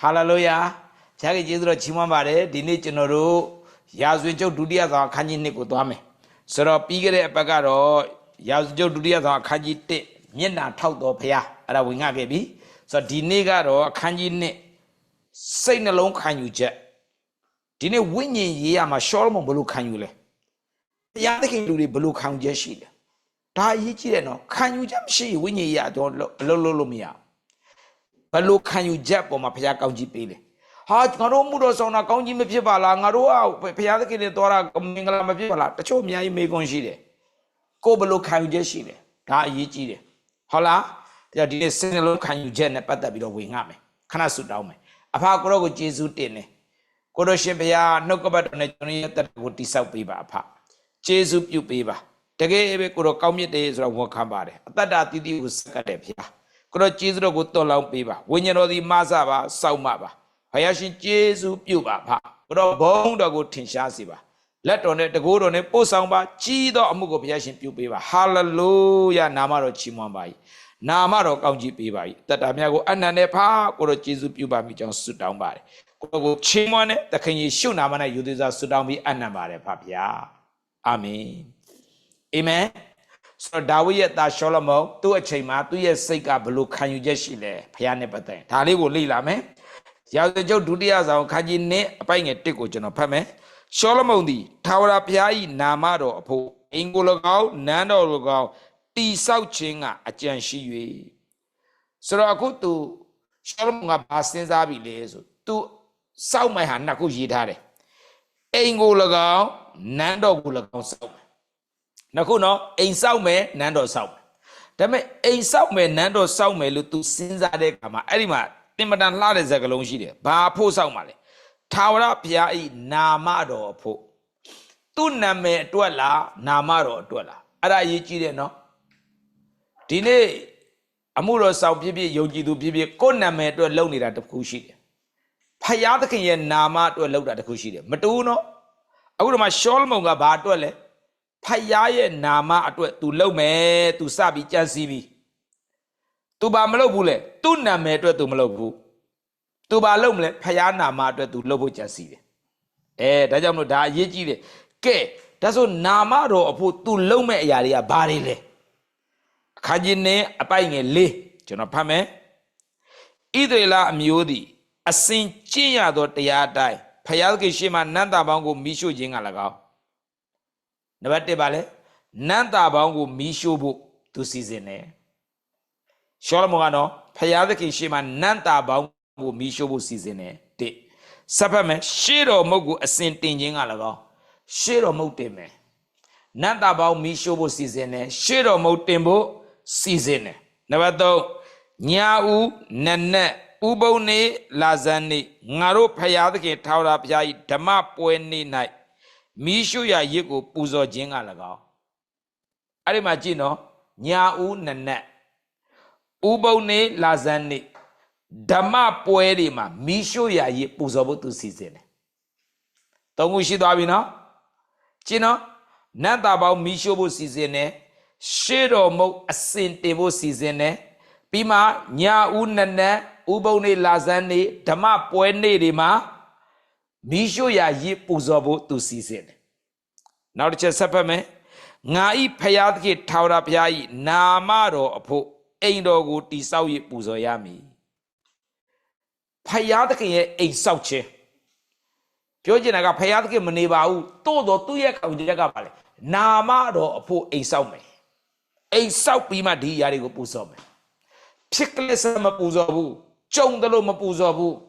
ဟာလေလုယာဘုရားကြီးကျေးဇူးတော်ချီးမွမ်းပါတယ်ဒီနေ့ကျွန်တော်တို့ရာဇဝင်ကျုပ်ဒုတိယဆောင်အခန်းကြီး1ကိုသွားမယ်ဆိုတော့ပြီးခဲ့တဲ့အပတ်ကတော့ရာဇဝင်ကျုပ်ဒုတိယဆောင်အခန်းကြီး1မျက်နှာထောက်တော်ဘုရားအဲ့ဒါဝင်ငှခဲ့ပြီဆိုတော့ဒီနေ့ကတော့အခန်းကြီး1စိတ်နှလုံးခံယူချက်ဒီနေ့ဝိညာဉ်ရေးရမှာရှောလမုန်ဘယ်လိုခံယူလဲဘုရားသခင်လူတွေဘယ်လိုခံယူချက်ရှိလဲဒါအရေးကြီးတယ်နော်ခံယူချက်မရှိရင်ဝိညာဉ်ရေးရတော့အလုံးလုံးလို့မရဘူး ဘယ်လိုခံယူချက်ပေါ်မှာဘုရားကောင်းကြီးပေးလဲဟာငါတို့မှုတော်ဆောင်တာကောင်းကြီးမဖြစ်ပါလားငါတို့ကဘုရားသခင်နဲ့တော်တာမင်္ဂလာမဖြစ်ပါလားတချို့အများကြီးမေးခွန်းရှိတယ်ကိုယ်ဘယ်လိုခံယူချက်ရှိလဲဒါအရေးကြီးတယ်ဟုတ်လားဒါဒီနေ့စင်လုံးခံယူချက်နဲ့ပတ်သက်ပြီးတော့ဝင်ငှမယ်ခဏဆုတောင်းမယ်အဖကိုရောကိုယေရှုတင်တယ်ကိုရရှင်ဘုရားနှုတ်ကပတ်တော်နဲ့ကျွန်တော်ရဲ့တက်ကိုတိဆောက်ပေးပါအဖယေရှုပြုပေးပါတကယ်ပဲကိုရောကောင်းမြတ်တယ်ဆိုတော့ဝန်ခံပါတယ်အသက်တာတည်တည်ကိုစက္ကတ်တယ်ဘုရား ကိုတော့ကျေးဇူးတော်ကိုတွန်လောင်းပေးပါဝိညာဉ်တော်သည်မဆပါစောက်မပါဘုရားရှင်ကျေးဇူးပြုပါဖကိုတော့ဘုန်းတော်ကိုထင်ရှားစေပါလက်တော်နဲ့တကိုးတော်နဲ့ပို့ဆောင်ပါကြီးသောအမှုကိုဘုရားရှင်ပြုပေးပါဟာလေလုယာနာမတော်ချီးမွမ်းပါ၏နာမတော်ကောင်းကြီးပေးပါ၏တတ္တာမြတ်ကိုအနန္တနဲ့ဖကိုတော့ကျေးဇူးပြုပါမိကြောင်းဆုတောင်းပါတယ်ကိုတော့ကိုချီးမွမ်းတဲ့သခင်ယေရှုနာမနဲ့ယူသေးစွာဆုတောင်းပြီးအနန္တပါတယ်ဖဗျာအာမင်အာမင် ဆိုတော့ဒါဝိဒ်ရဲ့သားရှောလမုန်သူ့အချိန်မှာသူ့ရဲ့စိတ်ကဘယ်လိုခံယူချက်ရှိလဲဖခင်နဲ့ပတ်သက်ဒါလေးကိုလေ့လာမယ်ရာဇဝကျုပ်ဒုတိယဆောင်ခန်းကြီးနဲ့အပိုင်ငယ်တစ်ကိုကျွန်တော်ဖတ်မယ်ရှောလမုန်သည်ထာဝရဘုရား၏နာမတော်အဖို့အင်ကို၎င်းနန်းတော်၎င်းတိဆောက်ခြင်းကအကြံရှိ၍ဆိုတော့အခုသူရှောလမုန်ကဘာစဉ်းစားပြီလဲဆိုသူစောက်မိုင်ဟာနှစ်ခုရေးထားတယ်အင်ကို၎င်းနန်းတော်ကို၎င်းစောက်မယ် နောက်ခုနော်အိမ်ဆောက်မယ်နန်းတော်ဆောက်မယ်ဒါပေမဲ့အိမ်ဆောက်မယ်နန်းတော်ဆောက်မယ်လို့ तू စဉ်းစားတဲ့အခါမှာအဲ့ဒီမှာတင်မတန်လှတဲ့စကားလုံးရှိတယ်ဘာဖို့ဆောက်မှာလဲထာဝရဘုရားဤနာမတော်အဖို့သူ့နာမည်အတွက်လားနာမတော်အတွက်လားအဲ့ဒါအရေးကြီးတယ်နော်ဒီနေ့အမှုတော်ဆောင်ဖြစ်ဖြစ်ယုံကြည်သူဖြစ်ဖြစ်ကိုယ့်နာမည်အတွက်လုပ်နေတာတစ်ခုရှိတယ်ဖယားသခင်ရဲ့နာမအတွက်လုပ်တာတစ်ခုရှိတယ်မတူဘူးနော်အခုတော့မှရှောလမုန်ကဘာအတွက်လဲ ဖယားရဲ့နာမအတွက် तू လုပ်မယ် तू စပြီးကြံစည်ပြီး तू ဘာမလုပ်ဘူးလေသူ့နာမည်အတွက် तू မလုပ်ဘူး तू ဘာလုပ်မလဲဖယားနာမအတွက် तू လုပ်ဖို့ကြံစည်တယ်အဲဒါကြောင့်မလို့ဒါအရေးကြီးတယ်ကဲဒါဆိုနာမတော်အဖို့ तू လုပ်မဲ့အရာတွေကဘာတွေလဲအခန်းကြီးနဲ့အပိုက်ငယ်၄ကျွန်တော်ဖတ်မယ်ဣသရေလအမျိုးသည်အစဉ်ကျင့်ရသောတရားအတိုင်းဖယားသခင်ရှေ့မှနန္တာပေါင်းကိုမိရှုခြင်းက၎င်း နံပါတ်1ပါလဲနန်းတာပေါင်းကိုမီးရှို့ဖို့သူစီစဉ်တယ်ရှောလမုန်ကတော့ဖျားသခင်ရှေ့မှာနန်းတာပေါင်းကိုမီးရှို့ဖို့စီစဉ်တယ်တစ်စပ်ဖက်မယ်ရှေ့တော်မုတ်ကိုအစဉ်တင်ခြင်းက၎င်းရှေ့တော်မုတ်တင်မယ်နန်းတာပေါင်းမီးရှို့ဖို့စီစဉ်တယ်ရှေ့တော်မုတ်တင်ဖို့စီစဉ်တယ်နံပါတ်3ညာဦးနက်နက်ဥပုံနေလာဇန်နေငါတို့ဖျားသခင်ထာဝရဘုရား၏ဓမ္မပွဲနေ့၌ မီးရှို့ရာရစ်ကိုပူဇော်ခြင်းက၎င်းအဲ့ဒီမှာကြည့်နော်ညာဦးနက်နက်ဥပုံနေလာဇန်နေဓမ္မပွဲတွေမှာမီးရှို့ရာရစ်ပူဇော်ဖို့သူစီစဉ်တယ်။သုံးခုရှိသွားပြီနော်။ကြည့်နော်နတ်တာပေါင်းမီးရှို့ဖို့စီစဉ်တယ်။ရှေ့တော်မုတ်အစင်တင်ဖို့စီစဉ်တယ်။ပြီးမှညာဦးနက်နက်ဥပုံနေလာဇန်နေဓမ္မပွဲနေ့တွေမှာ မီးရှို့ရာရစ်ပူဇော်ဖို့သူစီစဉ်တယ်။နောက်တစ်ချက်ဆက်ဖက်မယ်။ငါဤဖယားသခင်ထာဝရဘုရားဤနာမတော်အဖို့အိမ်တော်ကိုတိဆောက်ရပူဇော်ရမည်။ဖယားသခင်ရဲ့အိမ်ဆောက်ခြင်းပြောချင်တာကဖယားသခင်မနေပါဘူး။တို့တော့သူ့ရဲ့ကောင်ချက်ကပါလေ။နာမတော်အဖို့အိမ်ဆောက်မယ်။အိမ်ဆောက်ပြီးမှဒီအရာတွေကိုပူဇော်မယ်။ဖြစ်ကလေးစမပူဇော်ဘူး။ကြုံတယ်လို့မပူဇော်ဘူး။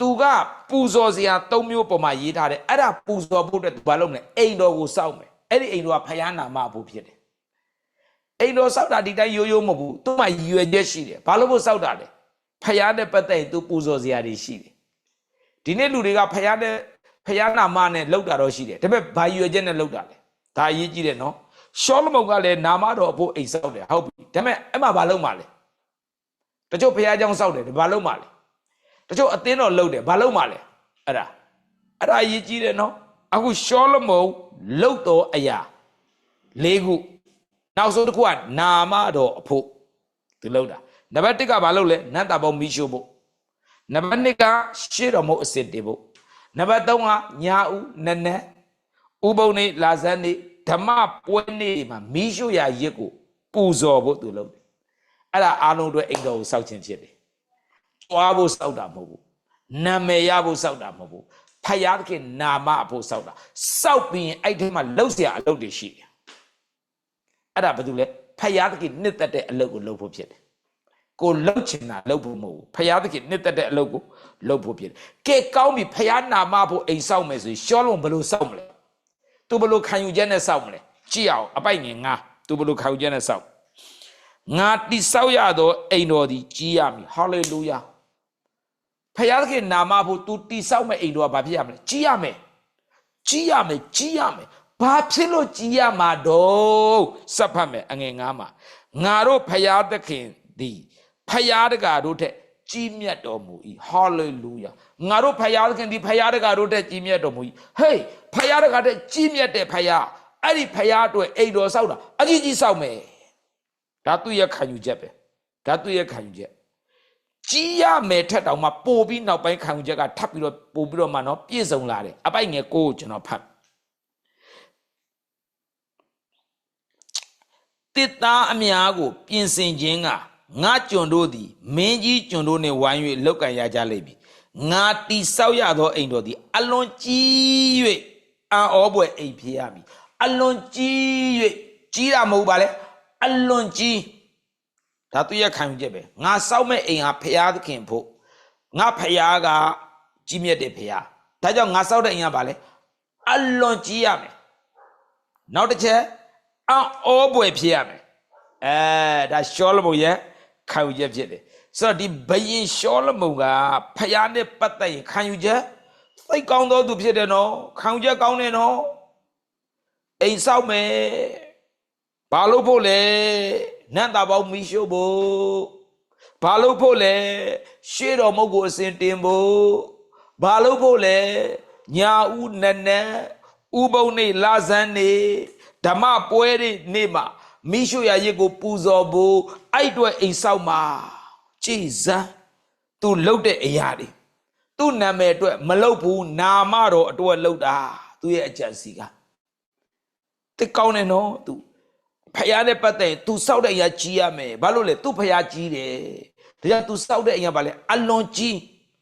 သူကပူဇော်စရာ၃မျိုးပေါ်မှာရေးထားတယ်အဲ့ဒါပူဇော်ဖို့အတွက်သူဘာလုပ်မလဲအိမ်တော်ကိုစောက်မယ်အဲ့ဒီအိမ်တော်ကဖယားနာမဖို့ဖြစ်တယ်အိမ်တော်စောက်တာဒီတိုင်းရိုးရိုးမဟုတ်ဘူးသူ့မှာရည်ရွယ်ချက်ရှိတယ်ဘာလို့ဖို့စောက်တာလဲဖယားနဲ့ပတ်သက်ရင်သူပူဇော်စရာတွေရှိတယ်ဒီနေ့လူတွေကဖယားနဲ့ဖယားနာမနဲ့လောက်တာတော့ရှိတယ်ဒါပေမဲ့ဘာရည်ရွယ်ချက်နဲ့လောက်တာလဲဒါအရေးကြီးတယ်နော်ရှောလမုန်ကလည်းနာမတော်အဖို့အိမ်စောက်တယ်ဟုတ်ပြီဒါပေမဲ့အဲ့မှာဘာလုပ်မှာလဲတချို့ဖယားเจ้าစောက်တယ်ဘာလုပ်မှာလဲ တချို့အသင်းတော်လှုပ်တယ်ဘာလှုပ်မှလဲအဲ့ဒါအဲ့ဒါအရေးကြီးတယ်နော်အခုရှောလမုန်လှုပ်တော်အရာ၄ခုနောက်ဆုံးတစ်ခုကနာမတော်အဖို့သူလှုပ်တာနံပါတ်1ကဘာလှုပ်လဲနတ်တာပေါင်းမီးရှို့ဖို့နံပါတ်2ကရှေ့တော်မုတ်အစစ်တေဖို့နံပါတ်3ကညာဦးနက်နက်ဥပုံနေလာဇန်နေဓမ္မပွဲနေမှာမီးရှို့ရာရစ်ကိုပူဇော်ဖို့သူလုပ်တယ်အဲ့ဒါအားလုံးအတွက်အိမ်တော်ကိုစောက်ခြင်းဖြစ်တယ် ကြွားဖို့စောက်တာမဟုတ်ဘူးနာမည်ရဖို့စောက်တာမဟုတ်ဘူးဖယားသခင်နာမအဖို့စောက်တာစောက်ပြီးရင်အဲ့ဒီမှာလှုပ်เสียအလုပ်တွေရှိတယ်အဲ့ဒါဘာလို့လဲဖယားသခင်နှစ်သက်တဲ့အလုပ်ကိုလုပ်ဖို့ဖြစ်တယ်ကိုလှုပ်ချင်တာလှုပ်ဖို့မဟုတ်ဘူးဖယားသခင်နှစ်သက်တဲ့အလုပ်ကိုလုပ်ဖို့ဖြစ်တယ်ကဲကောင်းပြီဖယားနာမဖို့အိမ်စောက်မယ်ဆိုရင်ရှောလုံးဘယ်လိုစောက်မလဲသူဘယ်လိုခံယူချက်နဲ့စောက်မလဲကြည့်အောင်အပိုက်ငင်ငါသူဘယ်လိုခံယူချက်နဲ့စောက်ငါတိဆောက်ရသောအိမ်တော်သည်ကြီးရမည်ဟာလေလုယာ ဖယားသခင်နာမဖို့ तू တိဆောက်မဲ့အိမ်တော်ကဘာဖြစ်ရမလဲကြီးရမယ်ကြီးရမယ်ကြီးရမယ်ဘာဖြစ်လို့ကြီးရမှာတော့စပ်ဖတ်မယ်အငယ်ငါမှာငါတို့ဖယားသခင်သည်ဖယားတကာတို့ထက်ကြီးမြတ်တော်မူ၏ဟာလေလုယာငါတို့ဖယားသခင်ဒီဖယားတကာတို့ထက်ကြီးမြတ်တော်မူ၏ဟေးဖယားတကာထက်ကြီးမြတ်တဲ့ဖယားအဲ့ဒီဖယားအတွက်အိမ်တော်ဆောက်တာအကြီးကြီးဆောက်မယ်ဒါသူ့ရဲ့ခံယူချက်ပဲဒါသူ့ရဲ့ခံယူချက် ကြီးရမယ်ထက်တောင်မှပို့ပြီးနောက်ပိုင်းခံယူချက်ကထပ်ပြီးတော့ပို့ပြီးတော့မှနော်ပြည့်စုံလာတယ်အပိုက်ငယ်ကိုကိုကျွန်တော်ဖတ်တစ်သားအများကို ပြင်ဆင်ခြင်းကငါကျွန်တို့သည်မင်းကြီးကျွန်တို့နှင့်ဝိုင်း၍လောက်ကန်ရကြလိမ့်မည်ငါတိဆောက်ရသောအိမ်တော်သည်အလွန်ကြီး၍အံ့ဩပွေအိမ်ဖြစ်ရမည်အလွန်ကြီး၍ကြီးတာမဟုတ်ပါလေအလွန်ကြီး ဒါသူရဲ့ခံယူချက်ပဲငါစောက်မဲ့အိမ်ဟာဖရာသခင်ဖို့ငါဖရာကကြီးမြတ်တဲ့ဖရာဒါကြောင့်ငါစောက်တဲ့အိမ်ကပါလေအလွန်ကြီးရမယ်နောက်တစ်ချက်အံ့ဩပွေဖြစ်ရမယ်အဲဒါရှောလမုန်ရဲ့ခံယူချက်ဖြစ်တယ်ဆိုတော့ဒီဘယင်ရှောလမုန်ကဖယားနဲ့ပတ်သက်ရင်ခံယူချက်သိကောင်းသောသူဖြစ်တယ်နော်ခံယူချက်ကောင်းတယ်နော်အိမ်ဆောက်မယ်ဘာလို့ဖို့လဲ နတ်သားပေါင်းမီးရှို့ဖို့ဘာလို့ဖို့လဲရှေ့တော်မုတ်ကိုအစဉ်တင်ဖို့ဘာလို့ဖို့လဲညာဦးနက်နက်ဥပုံနေလာဇန်နေဓမ္မပွဲတွေနေ့မှာမိရှုရရစ်ကိုပူဇော်ဖို့အဲ့အတွက်အိမ်ဆောက်မှာကြည်စမ်းသူလှုပ်တဲ့အရာတွေသူ့နာမည်အတွက်မလှုပ်ဘူးနာမတော်အတွက်လှုပ်တာသူရဲ့အကြံစီကတိတ်ကောင်းတယ်နော်သူ ဖယားနဲ့ပတ်သက်ရင် तू စောက်တဲ့အရာကြီးရမယ်ဘာလို့လဲ तू ဖယားကြီးတယ်ဒါကြောင့် तू စောက်တဲ့အရာဘာလဲအလွန်ကြီး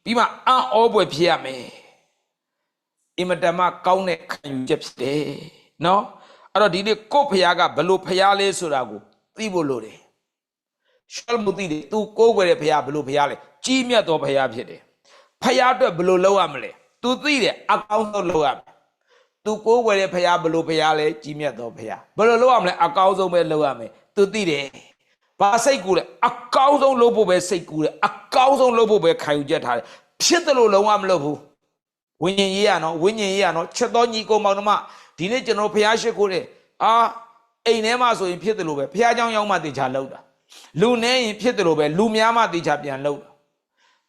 ပြီးမှအံ့ဩပွေဖြစ်ရမယ်အင်မတန်မှကောင်းတဲ့ခံယူချက်ဖြစ်တယ်နော်အဲ့တော့ဒီနေ့ကို့ဖယားကဘလို့ဖယားလဲဆိုတာကိုသိဖို့လိုတယ်ရှောလမုသိတယ် तू ကိုးကွယ်တဲ့ဖယားဘလို့ဖယားလဲကြီးမြတ်သောဖယားဖြစ်တယ်ဖယားအတွက်ဘလို့လုပ်ရမလဲ तू သိတယ်အကောင်းဆုံးလုပ်ရမယ် သူကိုးဝယ်တဲ့ဖရားဘလို့ဖရားလဲကြီးမြတ်တော်ဖရားဘလို့လုပ်ရမလဲအကောင်းဆုံးပဲလုပ်ရမယ်သူသိတယ်ဘာစိတ်ကူလဲအကောင်းဆုံးလုပ်ဖို့ပဲစိတ်ကူတယ်အကောင်းဆုံးလုပ်ဖို့ပဲခံယူချက်ထားတယ်ဖြစ်တယ်လို့လုံးဝမလုပ်ဘူးဝိညာဉ်ရေးရနော်ဝိညာဉ်ရေးရနော်ချက်တော်ညီကိုမောင်နှမဒီနေ့ကျွန်တော်ဖရားရှိခိုးတယ်အာအိမ်ထဲမှာဆိုရင်ဖြစ်တယ်လို့ပဲဖရားเจ้าရောက်မှတေချာလောက်တာလူနေရင်ဖြစ်တယ်လို့ပဲလူများမှတေချာပြန်လောက်တာ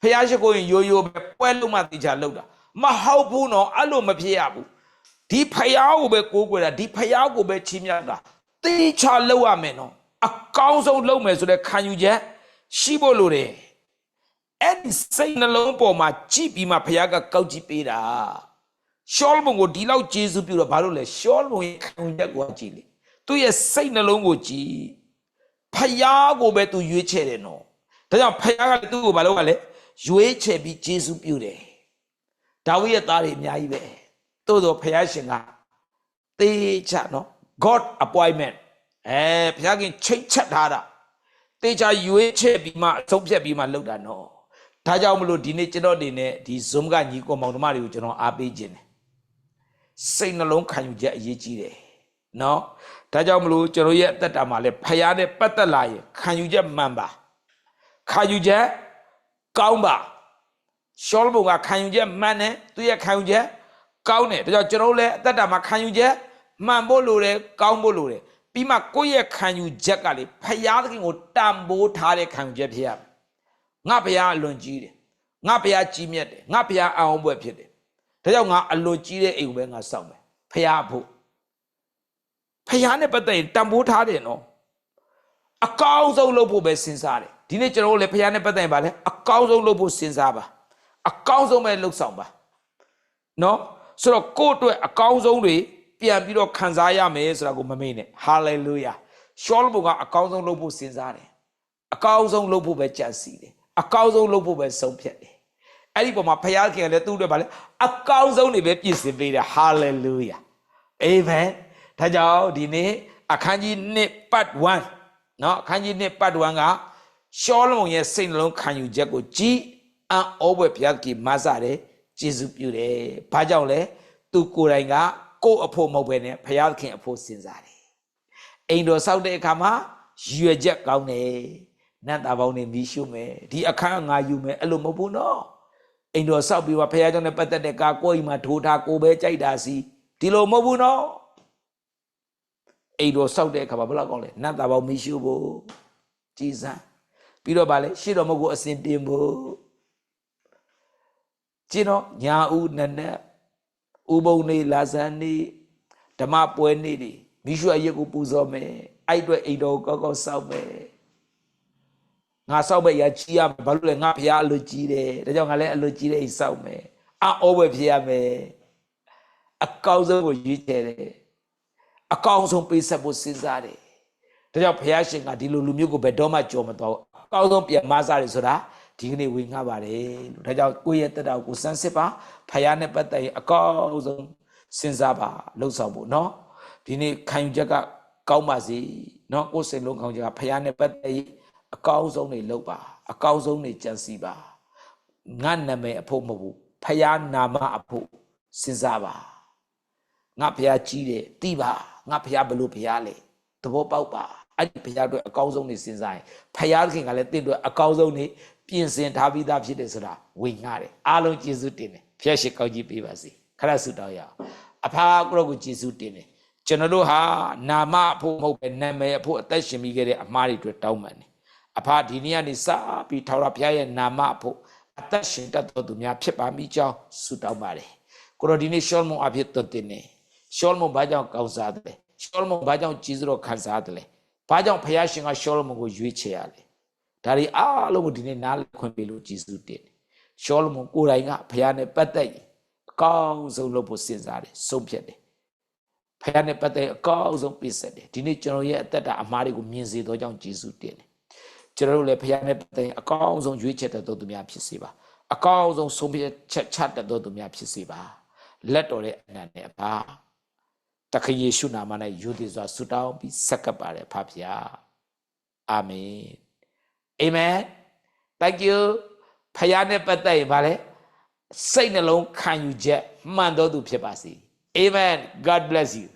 ဖရားရှိခိုးရင်ရိုးရိုးပဲပွဲလုံးမှတေချာလောက်တာမဟုတ်ဘူးနော်အဲ့လိုမဖြစ်ရဘူး ဒီဖယားကိုပဲကိုးကွယ်တာဒီဖယားကိုပဲချီးမြှောက်တာတေချာလောက်ရမယ်နော်အကောင်းဆုံးလုပ်မယ်ဆိုတဲ့ခံယူချက်ရှိဖို့လိုတယ်အဲ့ဒီစိတ်နှလုံးပေါ်မှာကြည့်ပြီးမှဖယားကကောက်ကြည့်ပေးတာရှောလမုန်ကိုဒီလောက်ကျေးဇူးပြုတော့ဘာလို့လဲရှောလမုန်ရဲ့ခံယူချက်ကိုကြည့်လေသူ့ရဲ့စိတ်နှလုံးကိုကြည့်ဖယားကိုပဲသူရွေးချယ်တယ်နော်ဒါကြောင့်ဖယားကလည်းသူ့ကိုဘာလို့ကလဲရွေးချယ်ပြီးကျေးဇူးပြုတယ်ဒါဝိဒ်ရဲ့သားတွေအများကြီးပဲ သို့တော့ဘုရားရှင်ကသေချာနော် God appointment အဲဘုရားခင်ချိန်ချက်ထားတာသေချာရွေးချယ်ပြီးမှအဆုံးဖြတ်ပြီးမှလုပ်တာနော်ဒါကြောင့်မလို့ဒီနေ့ကျွန်တော်အနေနဲ့ဒီ Zoom ကညီကောင်မောင်တို့မတွေကိုကျွန်တော်အားပေးခြင်းတယ်စိတ်နှလုံးခံယူချက်အရေးကြီးတယ်နော်ဒါကြောင့်မလို့ကျွန်တော်ရဲ့အသက်တာမှာလဲဖရားနဲ့ပတ်သက်လာရင်ခံယူချက်မှန်ပါခံယူချက်ကောင်းပါရှောလဘုံကခံယူချက်မှန်တယ်သူရဲ့ခံယူချက် ကောင်းတယ်ဒါကြောင့်ကျွန်တော်တို့လည်းအသက်တာမှာခံယူချက်မှန်ဖို့လိုတယ်ကောင်းဖို့လိုတယ်ပြီးမှကိုယ့်ရဲ့ခံယူချက်ကလေဖယားသခင်ကိုတန်ဖိုးထားတဲ့ခံယူချက်ဖြစ်ရမယ်ငါဖယားအလွန်ကြီးတယ်ငါဖယားကြီးမြတ်တယ်ငါဖယားအောင်ပွဲဖြစ်တယ်ဒါကြောင့်ငါအလွန်ကြီးတဲ့အိမ်ကိုပဲငါစောင့်မယ်ဖယားဖို့ဖယားနဲ့ပတ်သက်ရင်တန်ဖိုးထားတယ်နော်အကောင်းဆုံးလုပ်ဖို့ပဲစဉ်းစားတယ်ဒီနေ့ကျွန်တော်တို့လည်းဖယားနဲ့ပတ်သက်ရင်ဗာလဲအကောင်းဆုံးလုပ်ဖို့စဉ်းစားပါအကောင်းဆုံးပဲလှုပ်ဆောင်ပါနော် ဆိုတော့ကိုယ့်အတွက်အကောင်းဆုံးတွေပြန်ပြီးတော့ခံစားရမယ်ဆိုတာကိုမမေ့နဲ့ဟာလေလုယာရှောလမုန်ကအကောင်းဆုံးလုပ်ဖို့စဉ်းစားတယ်အကောင်းဆုံးလုပ်ဖို့ပဲကြံစီတယ်အကောင်းဆုံးလုပ်ဖို့ပဲဆုံးဖြတ်တယ်အဲ့ဒီပုံမှာဖခင်ခင်လည်းသူ့အတွက်ဗာလေအကောင်းဆုံးတွေပဲပြင်ဆင်ပေးတယ်ဟာလေလုယာအာမင်ဒါကြောင့်ဒီနေ့အခန်းကြီး1 part 1เนาะအခန်းကြီး1 part 1ကရှောလမုန်ရဲ့စိတ်နှလုံးခံယူချက်ကိုကြည်အံ့ဩဖွယ်ဘုရားကြီးမဆတယ် ကျေးဇူးပြုတယ်ဘာကြောင့်လဲသူကိုယ်တိုင်ကကိုယ့်အဖို့မဟုတ်ဘဲနဲ့ဘုရားခင်အဖို့စဉ်းစားတယ်အိမ်တော်ဆောက်တဲ့အခါမှာရွယ်ချက်ကောင်းတယ်နတ်သားပေါင်းနေမီးရှို့မယ်ဒီအခန်းငါယူမယ်အဲ့လိုမဟုတ်ဘူးနော်အိမ်တော်ဆောက်ပြီးတော့ဘုရားကျောင်းနဲ့ပတ်သက်တဲ့ကာကိုယ်အိမ်မှာထိုးထားကိုယ်ပဲကြိုက်တာစီဒီလိုမဟုတ်ဘူးနော်အိမ်တော်ဆောက်တဲ့အခါမှာဘယ်လောက်ကောင်းလဲနတ်သားပေါင်းမီးရှို့ဖို့ကြည်စမ်းပြီးတော့ဗာလဲရှေ့တော်မဟုတ်ကိုအစဉ်တင်ဖို့ ကျင်းတော့ညာဦးနက်နက်ဥပုံနေလာဇန်နေဓမ္မပွဲနေတွေမိရှုအရက်ကိုပူဇော်မယ်အဲ့အတွက်အိမ်တော်ကိုကောက်ကောက်ဆောက်မယ်ငါဆောက်မဲ့ရကြီးရမယ်ဘာလို့လဲငါဖះအလွတ်ကြီးတယ်ဒါကြောင့်ငါလည်းအလွတ်ကြီးတဲ့အိမ်ဆောက်မယ်အောဘွယ်ဖြစ်ရမယ်အကောင်းဆုံးကိုရွေးချယ်တယ်အကောင်းဆုံးပေးဆက်ဖို့စဉ်းစားတယ်ဒါကြောင့်ဘုရားရှင်ကဒီလိုလူမျိုးကိုဘယ်တော့မှကြော်မသွားဘူးအကောင်းဆုံးပြန်မစားတယ်ဆိုတာ ဒီကနေ့ဝင်ငှပါတယ်လို့ဒါကြောင့်ကိုယ့်ရဲ့တက်တာကိုစမ်းစစ်ပါဖယားနဲ့ပတ်သက်ရင်အကောင်းဆုံးစဉ်းစားပါလှုပ်ဆောင်ဖို့เนาะဒီနေ့ခံယူချက်ကကောင်းပါစေเนาะကိုယ်စိတ်လုံးကောင်းချက်ကဖယားနဲ့ပတ်သက်ရင်အကောင်းဆုံးတွေလုပ်ပါအကောင်းဆုံးတွေကြံစီပါငါနာမည်အဖို့မဟုတ်ဘူးဖယားနာမအဖို့စဉ်းစားပါငါဖယားကြီးတယ်တိပါငါဖယားဘလို့ဖယားလဲသဘောပေါက်ပါအဲ့ဒီဖယားအတွက်အကောင်းဆုံးနေစဉ်းစားရင်ဖယားခင်ကလည်းတင့်အတွက်အကောင်းဆုံးနေ ပြင်ဆင်ထားပြီးသားဖြစ်တယ်ဆိုတာဝေငှတယ်အားလုံးကျေးဇူးတင်တယ်ဖျက်ရှိကောင်းကြီးပေးပါစေခရဆုတောင်းရအောင်အဖာကရောကိုကျေးဇူးတင်တယ်ကျွန်တော်တို့ဟာနာမအဖို့မဟုတ်ပဲနာမည်အဖို့အသက်ရှင်ပြီးခဲ့တဲ့အမှားတွေအတွက်တောင်းပန်တယ်အဖာဒီနေ့ကနေစပြီးထောက်ရဖျားရဲ့နာမအဖို့အသက်ရှင်တတ်တော်သူများဖြစ်ပါမိကြောင်းဆုတောင်းပါတယ်ကိုရောဒီနေ့ရှောလမုန်အဖြစ်သွတ်တင်တယ်ရှောလမုန်ဘာကြောင့်ကောင်းစားတယ်ရှောလမုန်ဘာကြောင့်ကျေးဇူးတော်ခံစားတယ်ဘာကြောင့်ဖျားရှင်ကရှောလမုန်ကိုရွေးချယ်ရလဲ ဒါတွေအားလုံးကိုဒီနေ့နားလည်ခွင့်ပေးလို့ကျေးဇူးတင်တယ်ရှောလမုန်ကိုယ်တိုင်ကဘုရားနဲ့ပတ်သက်ရင်အကောင်းဆုံးလုပ်ဖို့စဉ်းစားတယ်ဆုံးဖြတ်တယ်ဘုရားနဲ့ပတ်သက်အကောင်းဆုံးပြည့်စက်တယ်ဒီနေ့ကျွန်တော်ရဲ့အသက်တာအမှားတွေကိုမြင်စေသောကြောင့်ကျေးဇူးတင်တယ်ကျွန်တော်တို့လည်းဘုရားနဲ့ပတ်သက်အကောင်းဆုံးရွေးချယ်တတ်သောသူများဖြစ်စေပါအကောင်းဆုံးဆုံးဖြတ်ချက်ချတတ်သောသူများဖြစ်စေပါလက်တော်တဲ့အနန္တနဲ့အပါတခယေရှုနာမနဲ့ယူသည်စွာဆုတောင်းပြီးဆက်ကပ်ပါတယ်ဖဖျားအာမင် အာမင် thank you ဖယားနဲ့ပတ်သက်ရင်ဗာလဲစိတ်နှလုံးခံယူချက်မှန်တော်သူဖြစ်ပါစေ amen god bless you